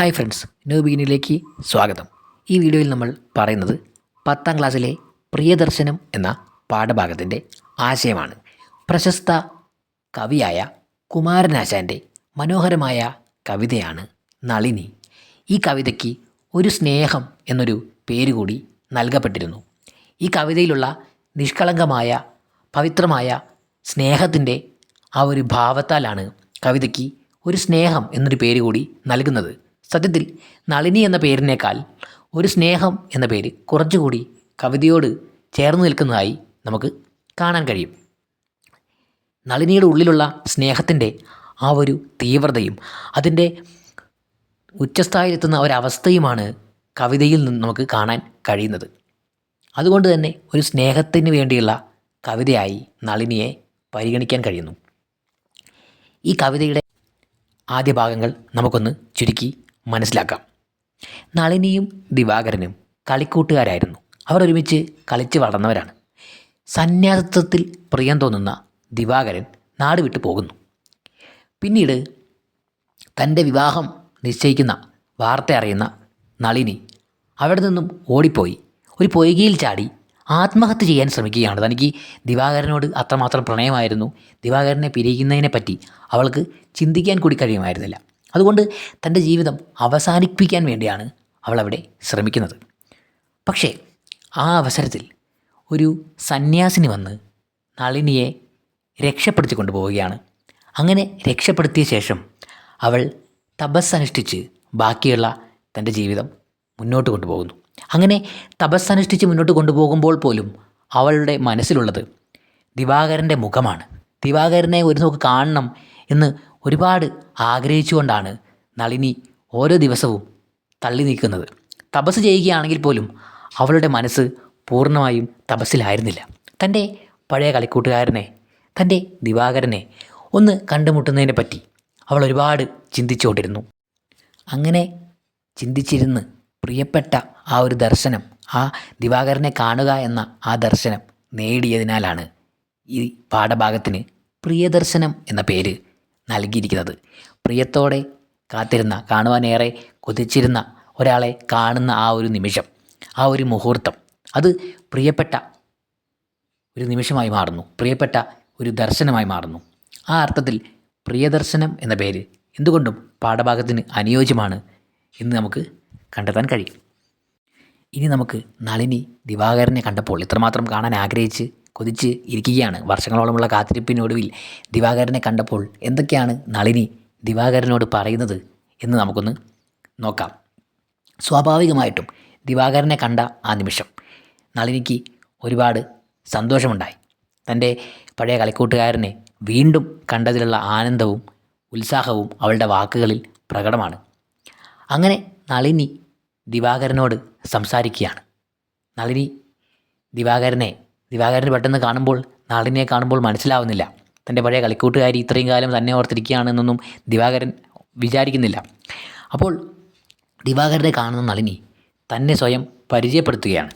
Hi friends new ബിഗിനിലേക്ക് സ്വാഗതം. ഈ വീഡിയോയിൽ നമ്മൾ പറയുന്നത് പത്താം ക്ലാസ്സിലെ പ്രിയദർശനം എന്ന പാഠഭാഗത്തിന്റെ ആശയമാണ്. പ്രശസ്ത കവിയായ കുമാരനാശാന്റെ മനോഹരമായ കവിതയാണ് നളിനി. ഈ കവിതയ്ക്ക് ഒരു സ്നേഹം എന്നൊരു പേര് കൂടി നൽകപ്പെട്ടിരുന്നു. ഈ കവിതയിലുള്ള നിഷ്കളങ്കമായ പവിത്രമായ സ്നേഹത്തിന്റെ ആ ഒരു ഭാവത്താലാണ് കവിതയ്ക്ക് ഒരു സ്നേഹം എന്നൊരു പേര് കൂടി നൽകുന്നത്. സത്യത്തിൽ നളിനി എന്ന പേരിനേക്കാൾ ഒരു സ്നേഹം എന്ന പേര് കുറച്ചുകൂടി കവിതയോട് ചേർന്ന് നിൽക്കുന്നതായി നമുക്ക് കാണാൻ കഴിയും. നളിനിയുടെ ഉള്ളിലുള്ള സ്നേഹത്തിന്റെ ആ ഒരു തീവ്രതയും അതിന്റെ ഉച്ചസ്ഥായിലെത്തുന്ന ഒരവസ്ഥയുമാണ് കവിതയിൽ നിന്ന് നമുക്ക് കാണാൻ കഴിയുന്നത്. അതുകൊണ്ട് തന്നെ ഒരു സ്നേഹത്തിന് വേണ്ടിയുള്ള കവിതയായി നളിനിയെ പരിഗണിക്കാൻ കഴിയുന്നു. ഈ കവിതയുടെ ആദ്യ ഭാഗങ്ങൾ നമുക്കൊന്ന് ചുരുക്കി മനസ്സിലാക്കാം. നളിനിയും ദിവാകരനും കളിക്കൂട്ടുകാരായിരുന്നു. അവർ ഒരുമിച്ച് കളിച്ച് വളർന്നവരാണ്. സന്യാസത്വത്തിൽ പ്രിയം തോന്നുന്ന ദിവാകരൻ നാട് വിട്ടു പോകുന്നു. പിന്നീട് തന്റെ വിവാഹം നിശ്ചയിക്കുന്ന വാർത്ത അറിയുന്ന നളിനി അവിടെ നിന്നും ഓടിപ്പോയി. ഒരു പൊയ്കയിൽ ചാടി ആത്മഹത്യ ചെയ്യാൻ ശ്രമിക്കുകയാണ്. തനിക്ക് ദിവാകരനോട് അത്രമാത്രം പ്രണയമായിരുന്നു. ദിവാകരനെ പിരിയുന്നതിനെ പറ്റി അവൾക്ക് ചിന്തിക്കാൻ കൂടി കഴിയുമായിരുന്നില്ല. അതുകൊണ്ട് തന്റെ ജീവിതം അവസാനിപ്പിക്കാൻ വേണ്ടിയാണ് അവൾ അവിടെ ശ്രമിക്കുന്നത്. പക്ഷേ ആ അവസരത്തിൽ ഒരു സന്യാസിനി വന്ന് നളിനിയെ രക്ഷപ്പെടുത്തി കൊണ്ടുപോവുകയാണ് അങ്ങനെ രക്ഷപ്പെടുത്തിയ ശേഷം അവൾ തപസ്സനുഷ്ഠിച്ച് ബാക്കിയുള്ള തന്റെ ജീവിതം മുന്നോട്ട് കൊണ്ടുപോകുന്നു. അങ്ങനെ തപസ്സനുഷ്ഠിച്ച് മുന്നോട്ട് കൊണ്ടുപോകുമ്പോൾ പോലും അവളുടെ മനസ്സിലുള്ളത് ദിവാകരന്റെ മുഖമാണ്. ദിവാകരനെ ഒരു നോക്ക് കാണണം എന്ന് ഒരുപാട് ആഗ്രഹിച്ചുകൊണ്ടാണ് നളിനി ഓരോ ദിവസവും തള്ളി നീക്കുന്നത് തപസ് ചെയ്യുകയാണെങ്കിൽ പോലും അവളുടെ മനസ്സ് പൂർണമായും തപസ്സിലായിരുന്നില്ല. തന്റെ പഴയ കളിക്കൂട്ടുകാരനെ തന്റെ ദിവാകരനെ ഒന്ന് കണ്ടുമുട്ടുന്നതിനെ പറ്റി അവൾ ഒരുപാട് ചിന്തിച്ചുകൊണ്ടിരുന്നു. അങ്ങനെ ചിന്തിച്ചിരുന്ന് പ്രിയപ്പെട്ട ആ ഒരു ദർശനം ആ ദിവാകരനെ കാണുക എന്ന ആ ദർശനം നേടിയതിനാലാണ് ഈ പാഠഭാഗത്തിന് പ്രിയദർശനം എന്ന പേര്. നൽകിയിരിക്കുന്നത്. പ്രിയത്തോടെ കാത്തിരുന്ന കാണുവാനേറെ കൊതിച്ചിരുന്ന ഒരാളെ കാണുന്ന ആ ഒരു നിമിഷം ആ ഒരു മുഹൂർത്തം അത് പ്രിയപ്പെട്ട ഒരു നിമിഷമായി മാറുന്നു. പ്രിയപ്പെട്ട ഒരു ദർശനമായി മാറുന്നു. ആ അർത്ഥത്തിൽ പ്രിയദർശനം എന്ന പേര് എന്തുകൊണ്ടും പാഠഭാഗത്തിന് അനുയോജ്യമാണ് എന്ന് നമുക്ക് കണ്ടെത്താൻ കഴിയും. ഇനി നമുക്ക് നളിനി ദിവാകരനെ കണ്ടപ്പോൾ ഇത്രമാത്രം കാണാൻ ആഗ്രഹിച്ച് കൊതിച്ച് ഇരിക്കുകയാണ്. വർഷങ്ങളോളമുള്ള കാത്തിരിപ്പിനൊടുവിൽ ദിവാകരനെ കണ്ടപ്പോൾ എന്തൊക്കെയാണ് നളിനി ദിവാകരനോട് പറയുന്നത് എന്ന് നമുക്കൊന്ന് നോക്കാം. സ്വാഭാവികമായിട്ടും ദിവാകരനെ കണ്ട ആ നിമിഷം നളിനിക്ക് ഒരുപാട് സന്തോഷമുണ്ടായി. തന്റെ പഴയ കളിക്കൂട്ടുകാരനെ വീണ്ടും കണ്ടതിലുള്ള ആനന്ദവും ഉത്സാഹവും അവളുടെ വാക്കുകളിൽ പ്രകടമാണ്. അങ്ങനെ നളിനി ദിവാകരനോട് സംസാരിക്കുകയാണ്. നളിനി ദിവാകരനെ ദിവാകരന് പെട്ടെന്ന് കാണുമ്പോൾ നളിനിയെ കാണുമ്പോൾ മനസ്സിലാവുന്നില്ല. തന്റെ പഴയ കളിക്കൂട്ടുകാരി ഇത്രയും കാലം തന്നെ ഓർത്തിരിക്കുകയാണെന്നൊന്നും ദിവാകരൻ വിചാരിക്കുന്നില്ല. അപ്പോൾ ദിവാകരനെ കാണുന്ന നളിനി തന്നെ സ്വയം പരിചയപ്പെടുത്തുകയാണ്.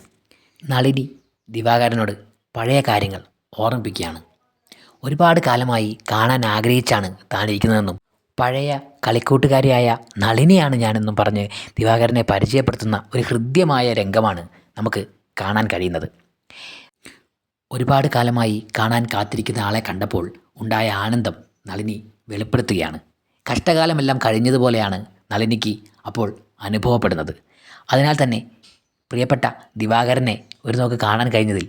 നളിനി ദിവാകരനോട് പഴയ കാര്യങ്ങൾ ഓർമ്മിപ്പിക്കുകയാണ്. ഒരുപാട് കാലമായി കാണാൻ ആഗ്രഹിച്ചാണ് താൻ ഇരിക്കുന്നതെന്നും പഴയ കളിക്കൂട്ടുകാരിയായ നളിനിയാണ് ഞാനെന്നും പറഞ്ഞ് ദിവാകരനെ പരിചയപ്പെടുത്തുന്ന ഒരു ഹൃദ്യമായ രംഗമാണ് നമുക്ക് കാണാൻ കഴിയുന്നത്. ഒരുപാട് കാലമായി കാണാൻ കാത്തിരിക്കുന്ന ആളെ കണ്ടപ്പോൾ ഉണ്ടായ ആനന്ദം നളിനി വെളിപ്പെടുത്തുകയാണ്. കഷ്ടകാലമെല്ലാം കഴിഞ്ഞതുപോലെയാണ് നളിനിക്ക് അപ്പോൾ അനുഭവപ്പെടുന്നത്. അതിനാൽ തന്നെ പ്രിയപ്പെട്ട ദിവാകരനെ ഒരു നോക്ക് കാണാൻ കഴിഞ്ഞതിൽ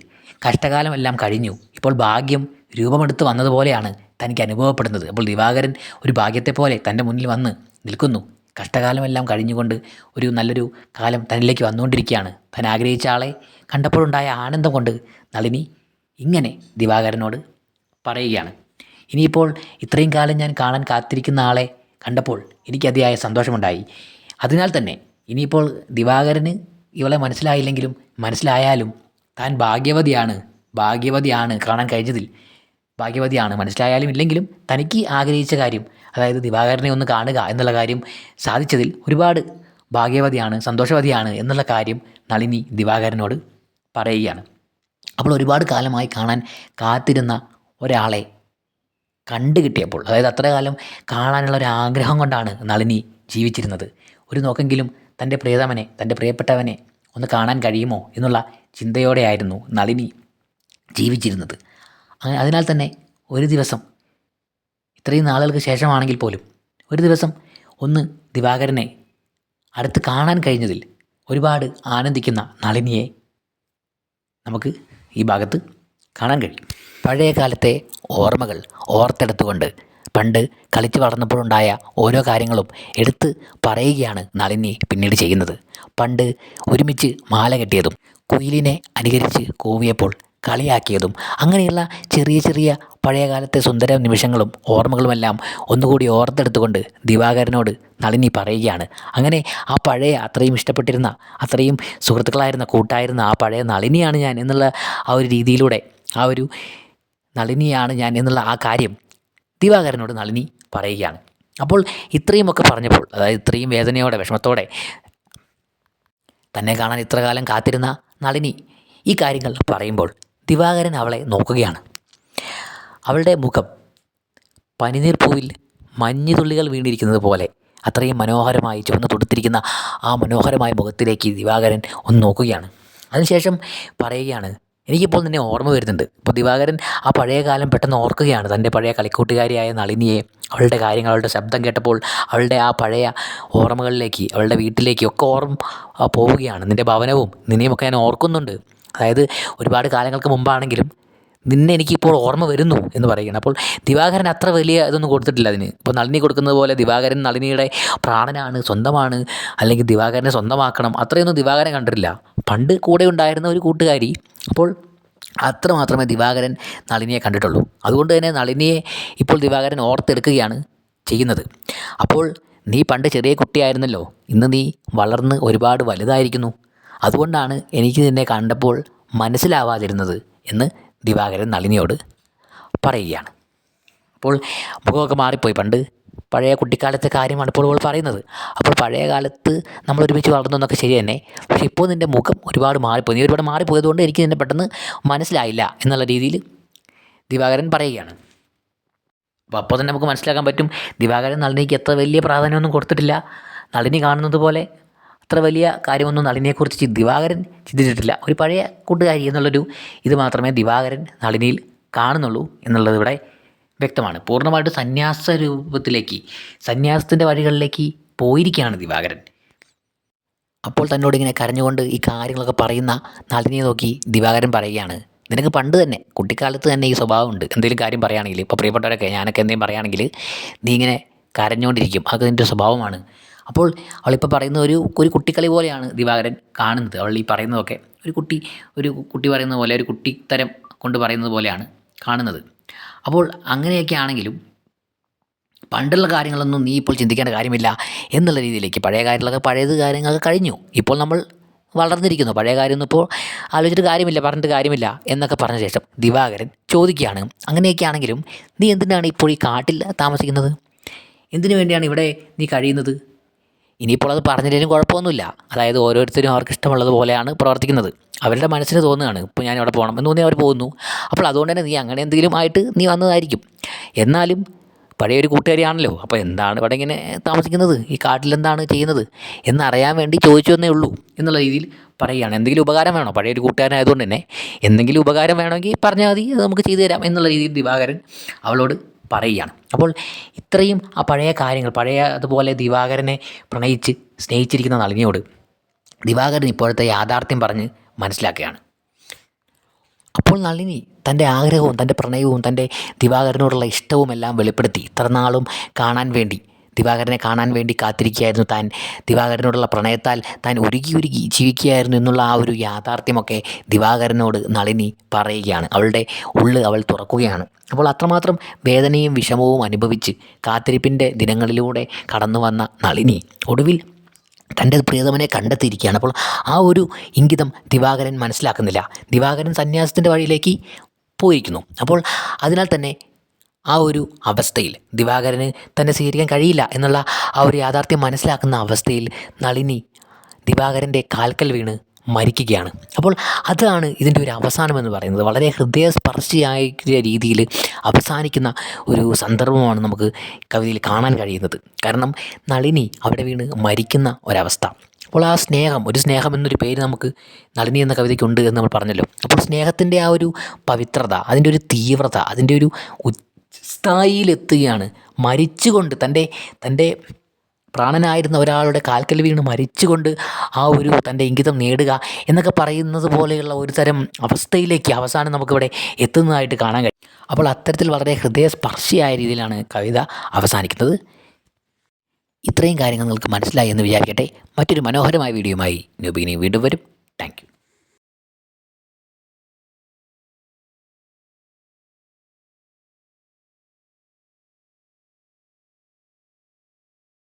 കഷ്ടകാലമെല്ലാം കഴിഞ്ഞു. ഇപ്പോൾ ഭാഗ്യം രൂപമെടുത്ത് വന്നതുപോലെയാണ് തനിക്ക് അനുഭവപ്പെടുന്നത്. അപ്പോൾ ദിവാകരൻ ഒരു ഭാഗ്യത്തെ പോലെ തന്റെ മുന്നിൽ വന്ന് നിൽക്കുന്നു. കഷ്ടകാലമെല്ലാം കഴിഞ്ഞുകൊണ്ട് ഒരു നല്ലൊരു കാലം തന്നിലേക്ക് വന്നുകൊണ്ടിരിക്കുകയാണ്. താൻ ആഗ്രഹിച്ച ആളെ കണ്ടപ്പോഴുണ്ടായ ആനന്ദം കൊണ്ട് നളിനി ഇങ്ങനെ ദിവാകരനോട് പറയുകയാണ്. ഇനിയിപ്പോൾ ഇത്രയും കാലം ഞാൻ കാണാൻ കാത്തിരിക്കുന്ന ആളെ കണ്ടപ്പോൾ എനിക്ക് അതിയായ സന്തോഷമുണ്ടായി. അതിനാൽ തന്നെ ഇനിയിപ്പോൾ ദിവാകരന് ഇവളെ മനസ്സിലായില്ലെങ്കിലും മനസ്സിലായാലും താൻ ഭാഗ്യവതിയാണ് ഭാഗ്യവതിയാണ് കാണാൻ കഴിഞ്ഞതിൽ. ഭാഗ്യവതിയാണ് മനസ്സിലായാലും ഇല്ലെങ്കിലും തനിക്ക് ആഗ്രഹിച്ച കാര്യം അതായത് ദിവാകരനെ ഒന്ന് കാണുക എന്നുള്ള കാര്യം സാധിച്ചതിൽ ഒരുപാട് ഭാഗ്യവതിയാണ് സന്തോഷവതിയാണ് എന്നുള്ള കാര്യം നളിനി ദിവാകരനോട് പറയുകയാണ്. അപ്പോൾ ഒരുപാട് കാലമായി കാണാൻ കാത്തിരുന്ന ഒരാളെ കണ്ടു കിട്ടിയപ്പോൾ അതായത് അത്ര കാലം കാണാനുള്ള ഒരു ആഗ്രഹം കൊണ്ടാണ് നളിനി ജീവിച്ചിരുന്നത്. ഒരു നോക്കെങ്കിലും തന്റെ പ്രിയതമനെ തന്റെ പ്രിയപ്പെട്ടവനെ ഒന്ന് കാണാൻ കഴിയുമോ എന്നുള്ള ചിന്തയോടെയായിരുന്നു നളിനി ജീവിച്ചിരുന്നത്. അതിനാൽ തന്നെ ഒരു ദിവസം ഇത്രയും നാളുകൾക്ക് ശേഷമാണെങ്കിൽ പോലും ഒരു ദിവസം ഒന്ന് ദിവാകരനെ അടുത്ത് കാണാൻ കഴിഞ്ഞതിൽ ഒരുപാട് ആനന്ദിക്കുന്ന നളിനിയെ നമുക്ക് ഈ ഭാഗത്ത് കാണാൻ കഴിയും. പഴയ കാലത്തെ ഓർമ്മകൾ ഓർത്തെടുത്തുകൊണ്ട് പണ്ട് കളിച്ചു വളർന്നപ്പോഴുണ്ടായ ഓരോ കാര്യങ്ങളും എടുത്ത് പറയുകയാണ് നളിനി പിന്നീട് ചെയ്യുന്നത്. പണ്ട് ഒരുമിച്ച് മാല കെട്ടിയതും കുയിലിനെ അനുകരിച്ച് കൂവിയപ്പോൾ കളിയാക്കിയതും അങ്ങനെയുള്ള ചെറിയ ചെറിയ പഴയകാലത്തെ സുന്ദര നിമിഷങ്ങളും ഓർമ്മകളുമെല്ലാം ഒന്നുകൂടി ഓർത്തെടുത്തുകൊണ്ട് ദിവാകരനോട് നളിനി പറയുകയാണ്. അങ്ങനെ ആ പഴയ അത്രയും ഇഷ്ടപ്പെട്ടിരുന്ന അത്രയും സുഹൃത്തുക്കളായിരുന്ന കൂട്ടായിരുന്ന ആ പഴയ നളിനിയാണ് ഞാൻ എന്നുള്ള ആ ഒരു രീതിയിലൂടെ ആ ഒരു നളിനിയാണ് ഞാൻ എന്നുള്ള ആ കാര്യം ദിവാകരനോട് നളിനി പറയുകയാണ്. അപ്പോൾ ഇത്രയുമൊക്കെ പറഞ്ഞപ്പോൾ അതായത് ഇത്രയും വേദനയോടെ വിഷമത്തോടെ തന്നെ കാണാൻ ഇത്ര കാലം കാത്തിരുന്ന നളിനി ഈ കാര്യങ്ങൾ പറയുമ്പോൾ ദിവാകരൻ അവളെ നോക്കുകയാണ്. അവളുടെ മുഖം പനിനീർ പൂവിൽ മഞ്ഞുതുള്ളികൾ വീണിരിക്കുന്നത് പോലെ അത്രയും മനോഹരമായി ചുവന്ന് തൊടുത്തിരിക്കുന്ന ആ മനോഹരമായ മുഖത്തിലേക്ക് ദിവാകരൻ ഒന്ന് നോക്കുകയാണ്. അതിനുശേഷം പറയുകയാണ് എനിക്കിപ്പോൾ നിന്നെ ഓർമ്മ വരുന്നുണ്ട്. ഇപ്പോൾ ദിവാകരൻ ആ പഴയ കാലം പെട്ടെന്ന് ഓർക്കുകയാണ്. തന്റെ പഴയ കളിക്കൂട്ടുകാരിയായ നളിനിയെ അവളുടെ കാര്യങ്ങൾ അവളുടെ ശബ്ദം കേട്ടപ്പോൾ അവളുടെ ആ പഴയ ഓർമ്മകളിലേക്ക് അവളുടെ വീട്ടിലേക്ക് ഒക്കെ ഓർമ്മ പോവുകയാണ്. നിന്റെ ഭവനവും നിന്നെയുമൊക്കെ ഞാൻ ഓർക്കുന്നുണ്ട്. അതായത് ഒരുപാട് കാലങ്ങൾക്ക് മുമ്പാണെങ്കിലും നിന്നെ എനിക്കിപ്പോൾ ഓർമ്മ വരുന്നു എന്ന് പറയുകയാണ്. അപ്പോൾ ദിവാകരൻ അത്ര വലിയ ഇതൊന്നും കൊടുത്തിട്ടില്ല അതിന്. ഇപ്പോൾ നളിനി കൊടുക്കുന്നത് പോലെ ദിവാകരൻ നളിനിയുടെ പ്രാണനാണ് സ്വന്തമാണ് അല്ലെങ്കിൽ ദിവാകരനെ സ്വന്തമാക്കണം അത്രയൊന്നും ദിവാകരൻ കണ്ടിട്ടില്ല. പണ്ട് കൂടെ ഉണ്ടായിരുന്ന ഒരു കൂട്ടുകാരി അപ്പോൾ അത്ര മാത്രമേ ദിവാകരൻ നളിനിയെ കണ്ടിട്ടുള്ളൂ. അതുകൊണ്ട് തന്നെ നളിനിയെ ഇപ്പോൾ ദിവാകരൻ ഓർത്തെടുക്കുകയാണ് ചെയ്യുന്നത്. അപ്പോൾ നീ പണ്ട് ചെറിയ കുട്ടിയായിരുന്നല്ലോ. ഇന്ന് നീ വളർന്ന് ഒരുപാട് വലുതായിരിക്കുന്നു. അതുകൊണ്ടാണ് എനിക്ക് നിന്നെ കണ്ടപ്പോൾ മനസ്സിലാവാതിരുന്നത് എന്ന് ദിവാകരൻ നളിനിയോട് പറയുകയാണ്. അപ്പോൾ മുഖമൊക്കെ മാറിപ്പോയി. പണ്ട് പഴയ കുട്ടിക്കാലത്തെ കാര്യമാണ് ഇപ്പോൾ അവൾ പറയുന്നത്. അപ്പോൾ പഴയ കാലത്ത് നമ്മൾ ഒരുമിച്ച് വളർന്നു എന്നൊക്കെ ശരി തന്നെ. പക്ഷേ ഇപ്പോൾ നിന്റെ മുഖം ഒരുപാട് മാറിപ്പോയി. നീ ഒരുപാട് മാറിപ്പോയതുകൊണ്ട് എനിക്ക് നിന്നെ പെട്ടെന്ന് മനസ്സിലായില്ല എന്നുള്ള രീതിയിൽ ദിവാകരൻ പറയുകയാണ്. അപ്പോൾ അപ്പോൾ തന്നെ നമുക്ക് മനസ്സിലാക്കാൻ പറ്റും. ദിവാകരൻ നളിനിക്ക് എത്ര വലിയ പ്രാധാന്യമൊന്നും കൊടുത്തിട്ടില്ല. നളിനി കാണുന്നത് പോലെ അത്ര വലിയ കാര്യമൊന്നും നളിനിയെക്കുറിച്ച് ദിവാകരൻ ചിന്തിച്ചിട്ടില്ല. ഒരു പഴയ കൂട്ടുകാരി എന്നുള്ളൊരു ഇത് മാത്രമേ ദിവാകരൻ നളിനിയിൽ കാണുന്നുള്ളൂ എന്നുള്ളത് ഇവിടെ വ്യക്തമാണ്. പൂർണമായിട്ട് സന്യാസ രൂപത്തിലേക്ക് സന്യാസത്തിന്റെ വഴികളിലേക്ക് പോയിരിക്കുകയാണ് ദിവാകരൻ. അപ്പോൾ തന്നോട് ഇങ്ങനെ കരഞ്ഞുകൊണ്ട് ഈ കാര്യങ്ങളൊക്കെ പറയുന്ന നളിനിയെ നോക്കി ദിവാകരൻ പറയുകയാണ് നിനക്ക് പണ്ട് തന്നെ കുട്ടിക്കാലത്ത് തന്നെ ഈ സ്വഭാവമുണ്ട്. എന്തെങ്കിലും കാര്യം പറയുകയാണെങ്കിൽ ഇപ്പോൾ പ്രിയപ്പെട്ടവരൊക്കെ ഞാനൊക്കെ എന്തെങ്കിലും പറയുകയാണെങ്കിൽ നീ ഇങ്ങനെ കരഞ്ഞുകൊണ്ടിരിക്കും. അതൊക്കെ നിന്റെ സ്വഭാവമാണ്. അപ്പോൾ അവളിപ്പോൾ പറയുന്ന ഒരു ഒരു കുട്ടിക്കളി പോലെയാണ് ദിവാകരൻ കാണുന്നത്. അവൾ ഈ പറയുന്നതൊക്കെ ഒരു കുട്ടി ഒരു കുട്ടി പറയുന്ന പോലെ ഒരു കുട്ടിത്തരം കൊണ്ട് പറയുന്നത് പോലെയാണ് കാണുന്നത്. അപ്പോൾ അങ്ങനെയൊക്കെ ആണെങ്കിലും പണ്ടുള്ള കാര്യങ്ങളൊന്നും നീ ഇപ്പോൾ ചിന്തിക്കേണ്ട കാര്യമില്ല എന്നുള്ള രീതിയിലേക്ക് പഴയ കാര്യങ്ങളൊക്കെ പഴയത് കാര്യങ്ങളൊക്കെ കഴിഞ്ഞു. ഇപ്പോൾ നമ്മൾ വളർന്നിരിക്കുന്നു. പഴയ കാര്യമൊന്നും ഇപ്പോൾ ആലോചിച്ചിട്ട് കാര്യമില്ല പറഞ്ഞിട്ട് കാര്യമില്ല എന്നൊക്കെ പറഞ്ഞ ശേഷം ദിവാകരൻ ചോദിക്കുകയാണ്. അങ്ങനെയൊക്കെ ആണെങ്കിലും നീ എന്തിനാണ് ഇപ്പോൾ ഈ കാട്ടിൽ താമസിക്കുന്നത്? എന്തിനു വേണ്ടിയാണ് ഇവിടെ നീ കഴിയുന്നത്? ഇനിയിപ്പോൾ അത് പറഞ്ഞില്ലെങ്കിലും കുഴപ്പമൊന്നുമില്ല. അതായത് ഓരോരുത്തരും അവർക്ക് ഇഷ്ടമുള്ളത് പോലെയാണ് പ്രവർത്തിക്കുന്നത്. അവരുടെ മനസ്സിന് തോന്നുകയാണ് ഇപ്പോൾ ഞാൻ അവിടെ പോകണം എന്ന് തോന്നി അവർ പോകുന്നു. അപ്പോൾ അതുകൊണ്ട് തന്നെ നീ അങ്ങനെ എന്തെങ്കിലും ആയിട്ട് നീ വന്നതായിരിക്കും. എന്നാലും പഴയ ഒരു കൂട്ടുകാരിയാണല്ലോ. അപ്പോൾ എന്താണ് ഇവിടെ ഇങ്ങനെ താമസിക്കുന്നത്? ഈ കാട്ടിൽ എന്താണ് ചെയ്യുന്നത്? എന്നറിയാൻ വേണ്ടി ചോദിച്ചു എന്നേ ഉള്ളൂ എന്നുള്ള രീതിയിൽ പറയുകയാണ്. എന്തെങ്കിലും ഉപകാരം വേണോ? പഴയൊരു കൂട്ടുകാരനായതുകൊണ്ട് തന്നെ എന്തെങ്കിലും ഉപകാരം വേണമെങ്കിൽ പറഞ്ഞാൽ മതി നമുക്ക് ചെയ്തു തരാം എന്നുള്ള രീതിയിൽ ദിവാകരൻ അവളോട് പറയുകയാണ്. അപ്പോൾ ഇത്രയും ആ പഴയ കാര്യങ്ങൾ പഴയ അതുപോലെ ദിവാകരനെ പ്രണയിച്ച് സ്നേഹിച്ചിരിക്കുന്ന നളിനിയോട് ദിവാകരൻ ഇപ്പോഴത്തെ യാഥാർത്ഥ്യം പറഞ്ഞ് മനസ്സിലാക്കുകയാണ്. അപ്പോൾ നളിനി തന്റെ ആഗ്രഹവും തന്റെ പ്രണയവും തന്റെ ദിവാകരനോടുള്ള ഇഷ്ടവും എല്ലാം വെളിപ്പെടുത്തി ഇത്ര നാളും കാണാൻ വേണ്ടി ദിവാകരനെ കാണാൻ വേണ്ടി കാത്തിരിക്കുകയായിരുന്നു താൻ. ദിവാകരനോടുള്ള പ്രണയത്താൽ താൻ ഉരുകി ഉരുകി ജീവിക്കുകയായിരുന്നു എന്നുള്ള ആ ഒരു യാഥാർത്ഥ്യമൊക്കെ ദിവാകരനോട് നളിനി പറയുകയാണ്. അവളുടെ ഉള്ള് അവൾ തുറക്കുകയാണ്. അപ്പോൾ അത്രമാത്രം വേദനയും വിഷമവും അനുഭവിച്ച് കാത്തിരിപ്പിന്റെ ദിനങ്ങളിലൂടെ കടന്നു വന്ന നളിനി ഒടുവിൽ തന്റെ പ്രിയതമനെ കണ്ടെത്തിയിരിക്കുകയാണ്. അപ്പോൾ ആ ഒരു ഇംഗിതം ദിവാകരൻ മനസ്സിലാക്കുന്നില്ല. ദിവാകരൻ സന്യാസത്തിന്റെ വഴിയിലേക്ക് പോയിരിക്കുന്നു. അപ്പോൾ അതിനാൽ തന്നെ ആ ഒരു അവസ്ഥയിൽ ദിവാകരന് തന്നെ സ്വീകരിക്കാൻ കഴിയില്ല എന്നുള്ള ആ ഒരു യാഥാർത്ഥ്യം മനസ്സിലാക്കുന്ന അവസ്ഥയിൽ നളിനി ദിവാകരന്റെ കാൽക്കൽ വീണ് മരിക്കുകയാണ്. അപ്പോൾ അതാണ് ഇതിന്റെ ഒരു അവസാനം എന്ന് പറയുന്നത്. വളരെ ഹൃദയസ്പർശിയായ രീതിയിൽ അവസാനിക്കുന്ന ഒരു സന്ദർഭമാണ് നമുക്ക് കവിതയിൽ കാണാൻ കഴിയുന്നത്. കാരണം നളിനി അവിടെ വീണ് മരിക്കുന്ന ഒരവസ്ഥ. അപ്പോൾ ആ സ്നേഹം ഒരു സ്നേഹം എന്നൊരു പേര് നമുക്ക് നളിനി എന്ന കവിതയ്ക്കുണ്ട് എന്ന് നമ്മൾ പറഞ്ഞല്ലോ. അപ്പോൾ സ്നേഹത്തിന്റെ ആ ഒരു പവിത്രത അതിന്റെ ഒരു തീവ്രത അതിന്റെ ഒരു ഉച്ഛസ്ഥായിയിലെത്തുകയാണ് മരിച്ചുകൊണ്ട് തന്റെ തന്റെ പ്രാണനായിരുന്ന ഒരാളുടെ കാൽക്കൽ വീണ് മരിച്ചുകൊണ്ട് ആ ഒരു തന്റെ ഇംഗിതം നേടുക എന്നൊക്കെ പറയുന്നത് പോലെയുള്ള ഒരു തരം അവസ്ഥയിലേക്ക് അവസാനം നമുക്കിവിടെ എത്തുന്നതായിട്ട് കാണാൻ കഴിയും. അപ്പോൾ അത്തരത്തിൽ വളരെ ഹൃദയസ്പർശിയായ രീതിയിലാണ് കവിത അവസാനിക്കുന്നത്. ഇത്രയും കാര്യങ്ങൾ നിങ്ങൾക്ക് മനസ്സിലായി എന്ന് വിചാരിക്കട്ടെ. മറ്റൊരു മനോഹരമായ വീഡിയോയുമായി നൂബിനി വീണ്ടും വരും.